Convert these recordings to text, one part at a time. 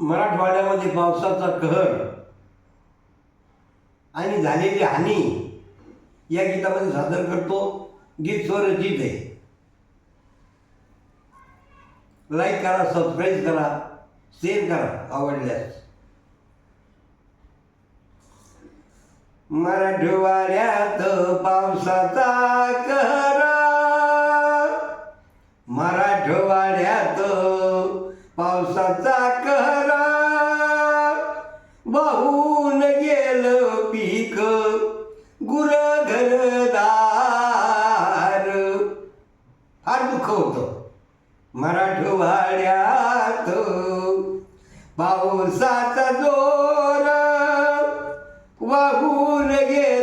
मराठवाड्यामध्ये पावसाचा कहर आणि झालेली हानी या गीतामध्ये सादर करतो. गीत स्वरचित आहे. लाईक करा सबस्क्राईब करा शेअर करा आवडल्यास. मराठवाड्यात पावसाचा कहर पावसाचा कहर वाहून गेलं पीक. गुर घरदार फार दुःख होतं. मराठवाड्यात पावसाचा जोर. वाहून गे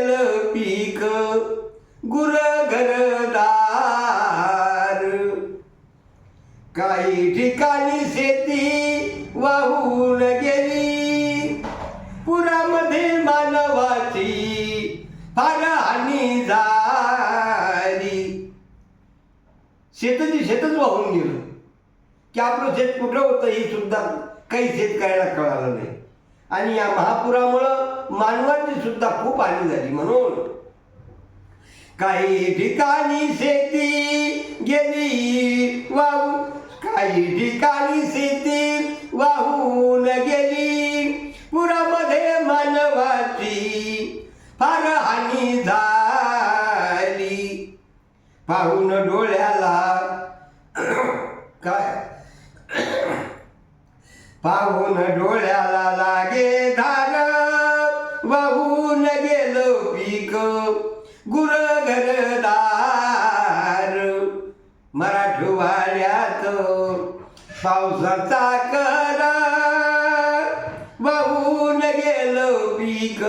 शेताची शेतच वाहून गेलं. की आपलं शेत कुठं होतं हे सुद्धा काही शेतकऱ्याला कळालं नाही. आणि या महापुरामुळं मानवाची सुद्धा खूप हानी झाली म्हणून. काही ठिकाणी शेती गेली वाहून काही ठिकाणी शेती पाहून डोळ्याला काय? पाहून डोळ्याला लागे धार. वाहून गेलो पीक. गुर घरदार मराठवाड्यात पावसाचा कर. वाहून गेलो पीक.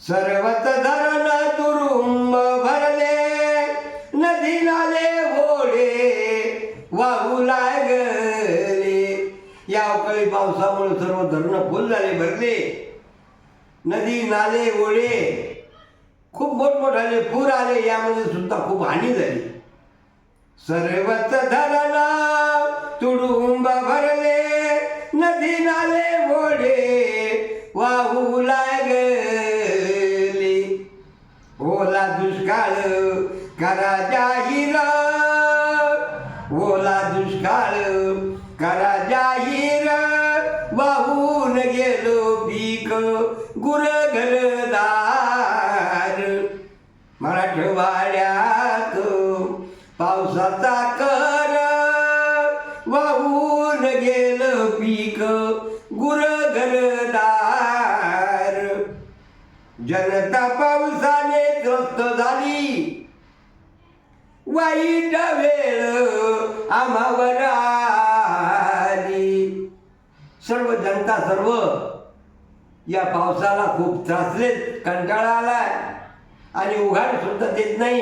सर्वच धरण तुरुंब भरले नदी नाले ओढे वाहू लागले. या अवकाळी पावसामुळे सर्व धरण फुल झाले भरले. नदी नाले ओढे खूप मोठमोठाले पूर आले यामध्ये सुद्धा खूप हानी झाली. सर्वच धरण तुडुंब भरले करा जाहीर ओला दुष्काळ करा जाहीर वाहून गेलो पीक गुर घरदार मराठवाड्यात पावसाचा कर. वाहून गेलं पीक गुर घरदार जनता पावसाने त्रस्त झाली. वाईट वेळ आम्हावर आली सर्व जनता सर्व या पावसाला खूप त्रासलेत कंटाळा आलाय. आणि उघाड सुद्धा देत नाही.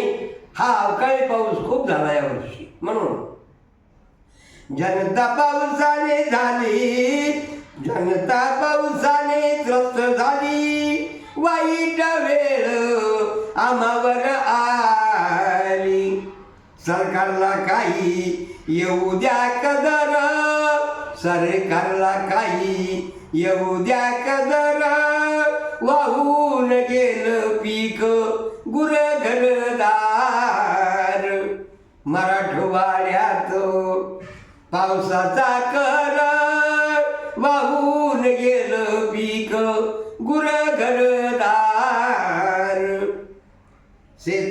हा अवकाळी पाऊस खूप झाला यावर्षी म्हणून जनता पावसाने झाली जनता पावसाने त्रस्त झाली. वाईट वेळ आम्हावर सरकारला काही येऊ द्या कदर. सरकारला काही येऊ द्या कदर. वाहून गेलं पीक गुर घरदार मराठवाड्यात पावसाचा कर. वाहू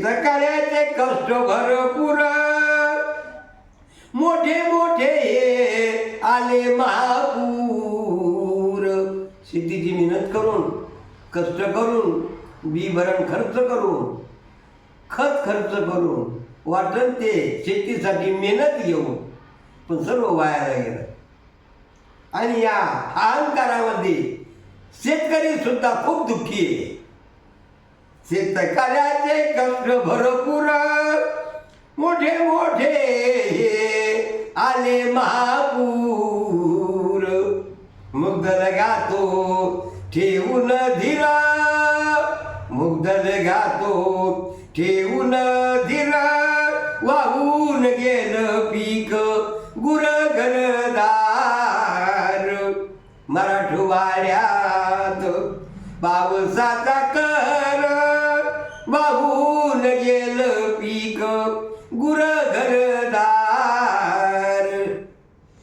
शेतकऱ्याचे कष्ट भरपूर. मोठे मोठे आले महापूर. शेतीची मेहनत करून कष्ट करून बी भरण खर्च करून खत खर्च करून वाटण ते शेतीसाठी मेहनत घेऊन पण सर्व वायाला गेलं. आणि या अहंकारामध्ये शेतकरी सुद्धा खूप दुःखी आहे. शेतकऱ्याचे कष्ट भरपूर. मोठे मोठे आले महापूर. मुग्धल गातो ठेवून धीरा मुग्धल गातो ठेवून धीरा वाहून गेलं पीक गुर घरदार मराठवाड्यात पावसाचा कर